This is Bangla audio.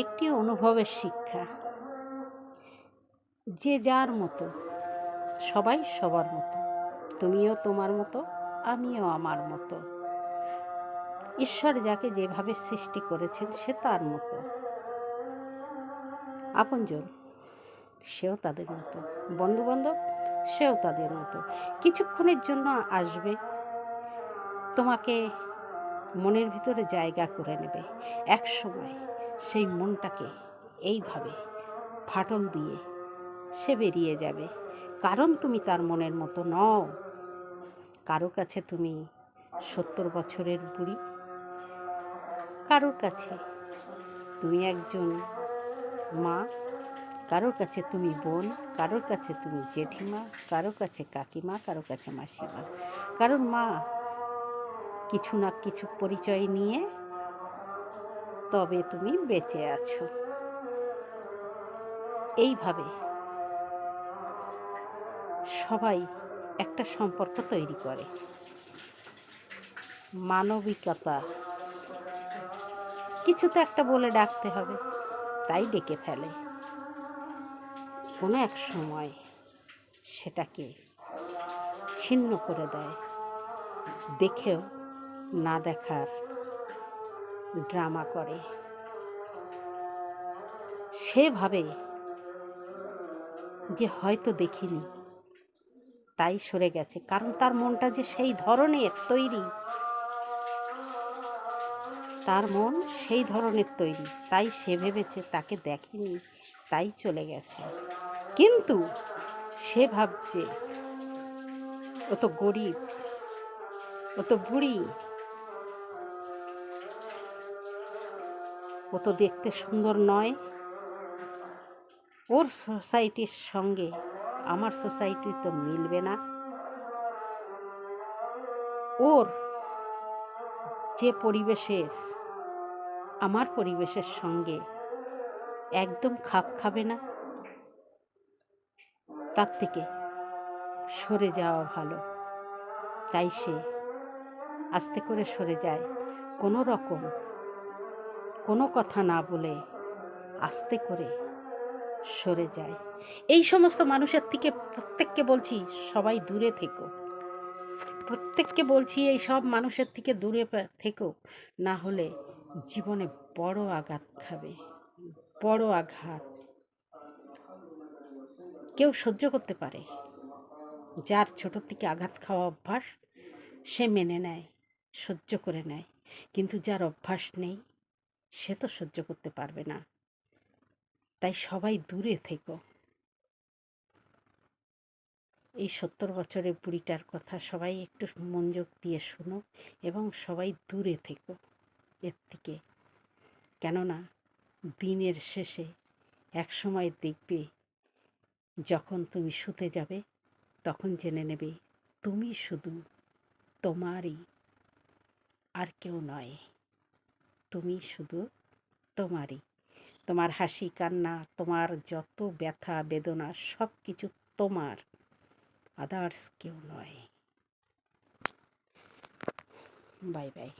একটি অনুভবের শিক্ষা। যে যার মতো, সবাই সবার মতো। তুমিও তোমার মতো, আমিও আমার মতো। ঈশ্বর যাকে যেভাবে সৃষ্টি করেছেন, সে তার মতো। আপনজন, সেও তাদের মতো। বন্ধুবান্ধব, সেও তাদের মতো। কিছুক্ষণের জন্য আসবে, তোমাকে মনের ভিতরে জায়গা করে নেবে। এক সময় সেই মনটাকে এইভাবে ফাটল দিয়ে সে বেরিয়ে যাবে। কারণ তুমি তার মনের মতো নও। কারও কাছে তুমি সত্তর বছরের বুড়ি। কারোর কাছে তুমি একজন মা। কারোর কাছে তুমি বোন। কারোর কাছে তুমি জেঠিমা। কারোর কাছে কাকিমা। কারোর কাছে মাসিমা। কারণ মা কিছু না কিছু পরিচয় নিয়ে তবে তুমি বেঁচে আছো। এইভাবে সবাই একটা সম্পর্ক তৈরি করে। মানবিকতা কিছু তো একটা বলে ডাকতে হবে, তাই ডেকে ফেলে। কোনো এক সময় সেটাকে ছিন্ন করে দেয়। দেখেও না দেখার ড্রামা করে। সে ভাবে যে হয়তো দেখিনি, তাই সরে গেছে। কারণ তার মনটা যে সেই ধরনের তৈরি, তার মন সেই ধরনের তৈরি। তাই সে ভেবেছে তাকে দেখেনি, তাই চলে গেছে। কিন্তু সে ভাবছে, ও তো গরিব, ও তো বুড়ি ও তো দেখতে সুন্দর নয়। ওর সোসাইটির সঙ্গে আমার সোসাইটি তো মিলবে না। ওর যে পরিবেশের, আমার পরিবেশের সঙ্গে একদম খাপ খাবে না। তার থেকে সরে যাওয়া ভালো। তাই সে আস্তে করে সরে যায়। কোনো রকম কোনো কথা না বলে আস্তে করে সরে যায়। এই সমস্ত মানুষের থেকে প্রত্যেককে বলছি, সবাই দূরে থেকো। প্রত্যেককে বলছি, এই সব মানুষের থেকে দূরে থেকো। না হলে জীবনে বড় আঘাত খাবে। বড় আঘাত। কেউ সহ্য করতে পারে। যার ছোটোর থেকে আঘাত খাওয়া অভ্যাস, সে মেনে নেয়, সহ্য করে নেয়। কিন্তু যার অভ্যাস নেই সে তো সহ্য করতে পারবে না। তাই সবাই দূরে থেকো। এই সত্তর বছরের বুড়িটার কথা সবাই একটু মনোযোগ দিয়ে শুনো এবং সবাই দূরে থেকো এর থেকে কেননা দিনের শেষে এক সময় দেখবে যখন তুমি শুতে যাবে তখন জেনে নেবে তুমি শুধু তোমারই, আর কেউ নয়। তুমি শুধু তোমারই। তোমার হাসি, কান্না, তোমার যত ব্যথা, বেদনা সব কিছু তোমার। আদার্স কেউ নয়। Bye bye